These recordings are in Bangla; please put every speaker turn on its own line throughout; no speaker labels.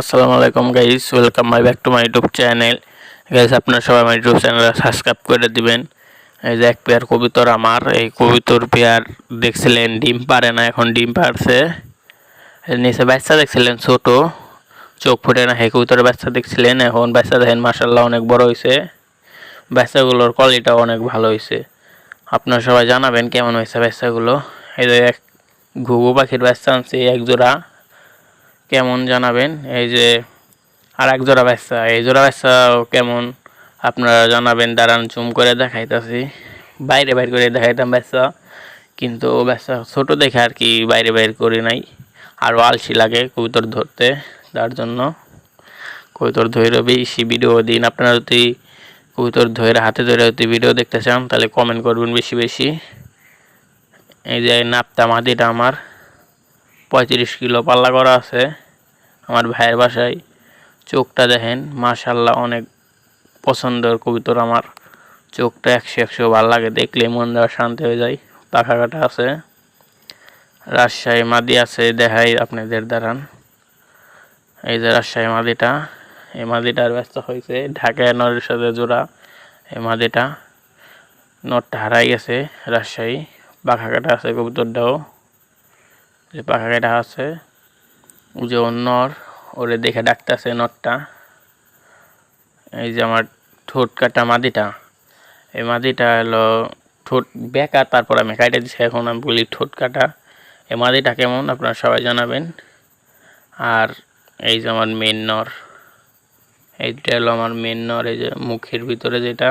আসসালামু আলাইকুম guys welcome my back to my YouTube channel guys আপনারা সবাই আমার ইউটিউব চ্যানেল সাবস্ক্রাইব করে দিবেন। এই যে এক পেয়ার কবিতর আমার, এই কবিতর পেয়ার দেখছিলেন, ডিম পারে না, এখন ডিম পারছে। নিচে বাচ্চা দেখছিলেন, ছোট। চোখ ফুটে না হে কবিতরের বাচ্চা দেখছিলেন, এখন বাচ্চা দেখেন মাসাল্লাহ অনেক বড় হয়েছে বাচ্চাগুলোর কোয়ালিটিটাও অনেক ভালো হয়েছে আপনারা সবাই জানাবেন কেমন হয়েছে বাচ্চাগুলো। এই যে এক ঘুঘু পাখির বাচ্চা আনছি, এক জোড়া। কেমন জানাবেন? এই যে আর এক জোড়া বাচ্চা, এই জোড়া বাচ্চা কেমন আপনারা জানাবেন? দাঁড়ান জুম করে দেখাইতেছি। বাইরে বাইর করে দেখাইতাম বাচ্চা, কিন্তু বাচ্চা ছোট দেখে আর কি বাইরে বাইর করি নাই। আর আলসি লাগে কবুতর ধরতে, তার জন্য কবুতর ধরে বেশি ভিডিও দিন। আপনারা যদি কবুতর ধরে হাতে ধরে যদি ভিডিও দেখতে চান, তাহলে কমেন্ট করবেন বেশি বেশি। এই যে নাপতা মাদিটা আমার, পঁয়ত্রিশ কিলো পাল্লা করা আছে। আমার ভাইয়ের বাসায়। চোখটা দেখেন মাশাল্লাহ অনেক পছন্দের কবিতর আমার। চোখটা একশো একশো ভালো লাগে, দেখলে মন দেওয়া শান্তি হয়ে যায়। পাখা কাটা আছে। রাজশাহী মাদি আছে, দেখাই আপনাদের দাঁড়ান। এই যে রাজশাহী মাদিটা, এই মাদিটার ব্যস্ত হয়েছে ঢাকায় নরের সাথে জোড়া। এই মাদিটা নটটা হারাই গেছে রাজশাহী। পাখা কাটা আছে কবুতরটাও। যে পাখা কাটা আছে যে ওর নর, ওরে দেখে ডাকতেছে নটটা এই যে আমার ঠোঁট কাটা মাদিটা, এই মাদিটা হলো ঠোঁট বেকা, তারপর আমি কাটে দিচ্ছি এখন আমি বলি ঠোঁট কাটা। এই মাদিটা কেমন আপনারা সবাই জানাবেন। আর এই যে আমার মেন নর এইটা হলো আমার মেন নর, এই যে মুখের ভিতরে যেটা,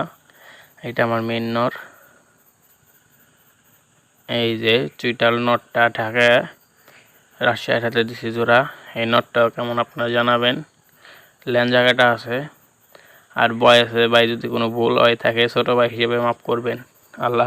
এটা আমার মেন নর। এই যে চুইটাল নটটা ঢাকায় রাজশাহীর হাতে দিছি জোড়া। এই নটটাও কেমন আপনারা জানাবেন। ল্যান জায়গাটা আছে। আর বয়সে ভাই যদি কোনো ভুল হয় থাকে ছোটো ভাই হিসেবে মাফ করবেন। আল্লাহ